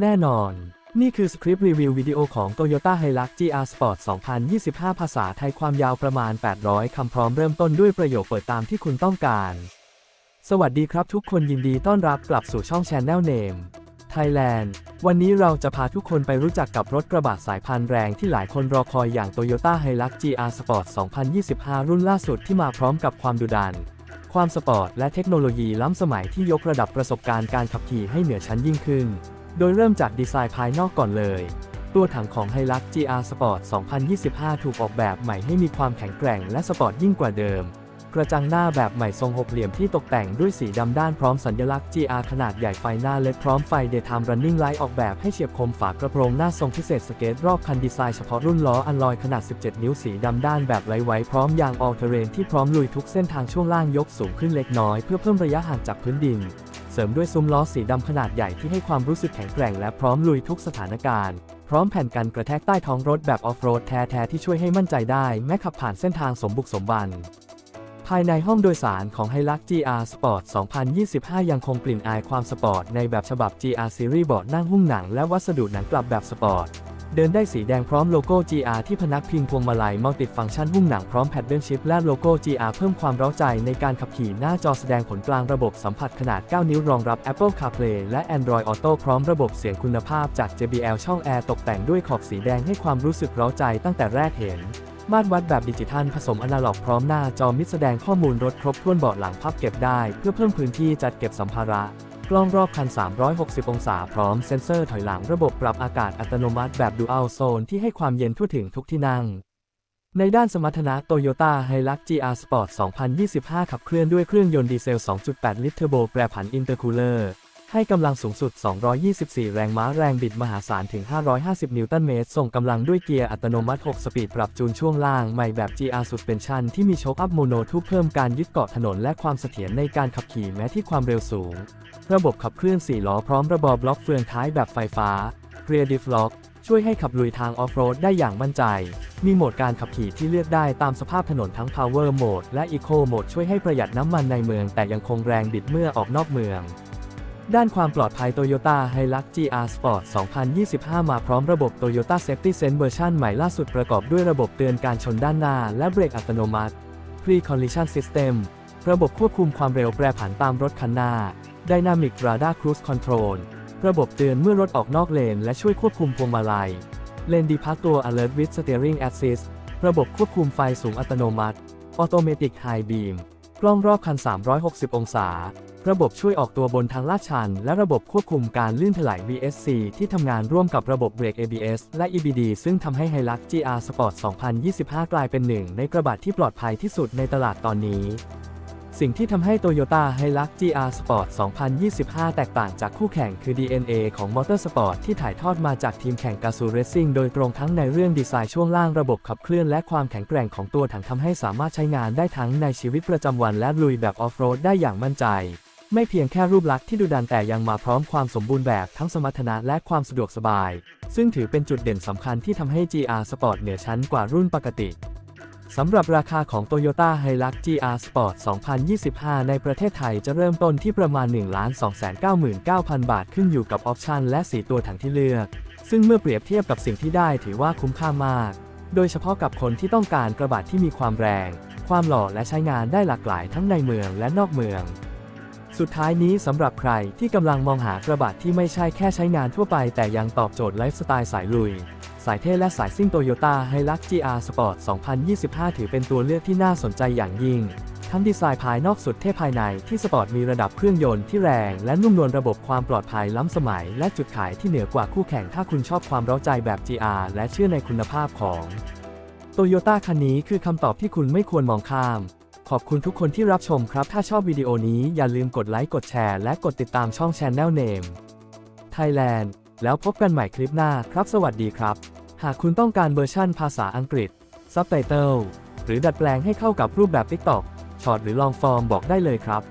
แน่นอน นี่คือสคริปต์รีวิววิดีโอของ Toyota Hilux GR Sport 2025 ภาษาไทยความยาวประมาณ 800 คำพร้อมเริ่มต้นด้วยประโยคเปิดตามที่คุณต้องการ สวัสดีครับทุกคนยินดีต้อนรับกลับสู่ช่อง Channel Name Thailand วันนี้เราจะพาทุกคนไปรู้จักกับรถกระบะสายพันธุ์แรงที่หลายคนรอคอยอย่าง Toyota Hilux GR Sport 2025 รุ่นล่าสุดที่มาพร้อมกับความดุดัน ความสปอร์ตและเทคโนโลยีล้ำสมัยที่ยกระดับประสบการณ์การขับขี่ให้เหนือชั้นยิ่งขึ้น โดยเริ่มจากดีไซน์ภายนอกก่อนเลย ตัวถังของ Hilux GR Sport 2025 ถูกออกแบบใหม่ให้มีความแข็งแกร่งและสปอร์ตยิ่งกว่าเดิม กระจังหน้าแบบใหม่ทรงหกเหลี่ยมที่ตกแต่งด้วยสีดำด้านพร้อมสัญลักษณ์ GR ขนาดใหญ่ไฟหน้าเล็ดพร้อมไฟ Daytime Running Light ออกแบบให้เฉียบคมฝากระโปรงหน้าทรงพิเศษสเกตรอบคันดีไซน์เฉพาะรุ่นล้ออันลอยขนาด 17 นิ้วสีดำด้านแบบไร้ไว้พร้อมยาง All Terrain ที่พร้อมลุยทุกเส้นทางช่วงล่างยกสูงขึ้นเล็กน้อยเพื่อเพิ่มระยะห่างจากพื้นดิน เสริมด้วยซุ้มล้อสีดำขนาดใหญ่ที่ให้ความรู้สึกแข็งแกร่งและพร้อมลุยทุกสถานการณ์พร้อมแผ่นกันกระแทกใต้ท้องรถแบบออฟโรดแท้ๆที่ช่วยให้มั่นใจได้แม้ขับผ่านเส้นทางสมบุกสมบัน ภายในห้องโดยสารของ Hilux GR Sport 2025 ยังคงกลิ่นอายความสปอร์ตในแบบฉบับ GR Series เบาะนั่งหุ้มหนังและวัสดุหนังกลับแบบสปอร์ต เดินได้สีแดงพร้อมโลโก้ GR ที่พนักพิงพวงมาลัยมัลติฟังก์ชันหุ้มหนังพร้อมแพดเดิลชิพและโลโก้ GR เพิ่มความเร้าใจในการขับขี่หน้าจอแสดงผลกลางระบบสัมผัสขนาด 9 นิ้วรองรับ Apple CarPlay และ Android Auto พร้อมระบบเสียงคุณภาพจาก JBL ช่องแอร์ตกแต่งด้วยขอบสีแดงให้ความรู้สึกเร้าใจตั้งแต่แรกเห็น มาตรวัดแบบดิจิทัลผสมอนาล็อกพร้อมหน้าจอมิดแสดงข้อมูลรถครบถ้วนเบาะหลังพับเก็บได้ เพื่อเพิ่มพื้นที่จัดเก็บสัมภาระ กล้องรอบคัน 360 องศา พร้อมเซ็นเซอร์ถอยหลังระบบปรับอากาศอัตโนมัติแบบ Dual Zone ที่ให้ความเย็นทั่วถึงทุกที่นั่ง ในด้านสมรรถนะ Toyota Hilux GR Sport 2025 ขับเคลื่อนด้วยเครื่องยนต์ดีเซล 2.8 ลิตรเทอร์โบแปรผันอินเตอร์คูลเลอร์ ให้กำลังสูงสุด 224 แรงม้าแรงบิดมหาศาลถึง 550 นิวตันเมตร ส่งกำลังด้วยเกียร์อัตโนมัติ 6 สปีดปรับจูนช่วงล่างใหม่แบบ GR Suspension ที่มีโชคอัพโมโนทูปเพิ่มการยึดเกาะถนนและความเสถียรในการขับขี่แม้ที่ความเร็วสูง ระบบขับเคลื่อน 4 ล้อพร้อมระบอบล็อกเฟืองท้ายแบบไฟฟ้า Rear Diff Lock ช่วยให้ขับลุยทางออฟโรดได้อย่างมั่นใจ มีโหมดการขับขี่ที่เลือกได้ตามสภาพถนนทั้ง Power Mode และ Eco Mode ช่วยให้ประหยัดน้ำมันในเมืองแต่ยังคงแรงบิดเมื่อออกนอกเมือง ด้านความปลอดภัย Toyota Hilux GR Sport 2025 มาพร้อมระบบ Toyota Safety Sense เวอร์ชันใหม่ล่าสุดประกอบด้วยระบบเตือนการชนด้านหน้า และเบรกอัตโนมัติ Pre-Collision System ระบบควบคุมความเร็วแปรผันตามรถคันหน้า Dynamic Radar Cruise Control ระบบเตือนเมื่อรถออกนอกเลน และช่วยควบคุมพวงมาลัย Lane Departure Alert with Steering Assist ระบบควบคุมไฟสูงอัตโนมัติ Automatic High Beam กล้องรอบคัน 360 องศา ระบบช่วยออกตัวบนทางลาดชัน และระบบควบคุมการลื่นถลาย VSC ที่ทำงานร่วมกับระบบเบรก ABS และ EBD ซึ่งทำให้ Hilux GR Sport 2025 กลายเป็นหนึ่งในกระบะที่ปลอดภัยที่สุดในตลาดตอนนี้ สิ่งที่ทำให้ Toyota Hilux GR Sport 2025 แตกต่างจากคู่แข่งคือ DNA ของ Motorsport ที่ถ่ายทอดมาจากทีมแข่ง Gazoo Racing โดยตรงทั้งในเรื่องดีไซน์ช่วงล่างระบบขับเคลื่อนและความแข็งแกร่งของตัวถังทำให้สามารถใช้งานได้ทั้งในชีวิตประจำวันและลุยแบบออฟโรดได้อย่างมั่นใจ ไม่เพียงแค่รูปลักษณ์ที่ดุดันแต่ยังมาพร้อมความสมบูรณ์แบบทั้งสมรรถนะและความสะดวกสบาย ซึ่งถือเป็นจุดเด่นสำคัญที่ทำให้ GR Sport เหนือชั้นกว่ารุ่นปกติสำหรับราคาของ Toyota Hilux GR Sport 2025 ในประเทศไทยจะเริ่มต้นที่ประมาณ 1,299,000 บาทขึ้นอยู่กับออปชันและสีตัวถังที่เลือก ซึ่งเมื่อเปรียบเทียบกับสิ่งที่ได้ถือว่าคุ้มค่ามาก โดยเฉพาะกับคนที่ต้องการกระบะที่มีความแรง ความหล่อและใช้งานได้หลากหลายทั้งในเมืองและนอกเมือง สุดท้ายนี้สำหรับใครที่กำลังมองหากระบะที่ไม่ใช่แค่ใช้งานทั่วไปแต่ยังตอบโจทย์ไลฟ์สไตล์สายลุย สายเท่และสายซิ่งโตโยต้าไฮลัก GR Sport 2025 ถือเป็นตัวเลือกที่น่าสนใจอย่างยิ่ง ทั้งดีไซน์ภายนอกสุดเท่ภายในที่สปอร์ตมีระดับเครื่องยนต์ที่แรง และนุ่มนวลระบบความปลอดภัยล้ำสมัย และจุดขายที่เหนือกว่าคู่แข่งถ้าคุณชอบความเร้าใจแบบ GR และเชื่อในคุณภาพของโตโยต้าคันนี้คือคำตอบที่คุณไม่ควรมองข้าม ขอบคุณทุกคนที่รับชมครับ ถ้าชอบวิดีโอนี้อย่าลืมกดไลค์ กดแชร์ และกดติดตามช่อง Channel Name Thailand แล้วพบกันใหม่คลิปหน้าครับ สวัสดีครับ หากคุณต้องการเวอร์ชั่นภาษาอังกฤษซับไตเติลหรือดัดแปลงให้เข้ากับรูปแบบ TikTok ช็อตหรือลองฟอร์มบอกได้เลยครับ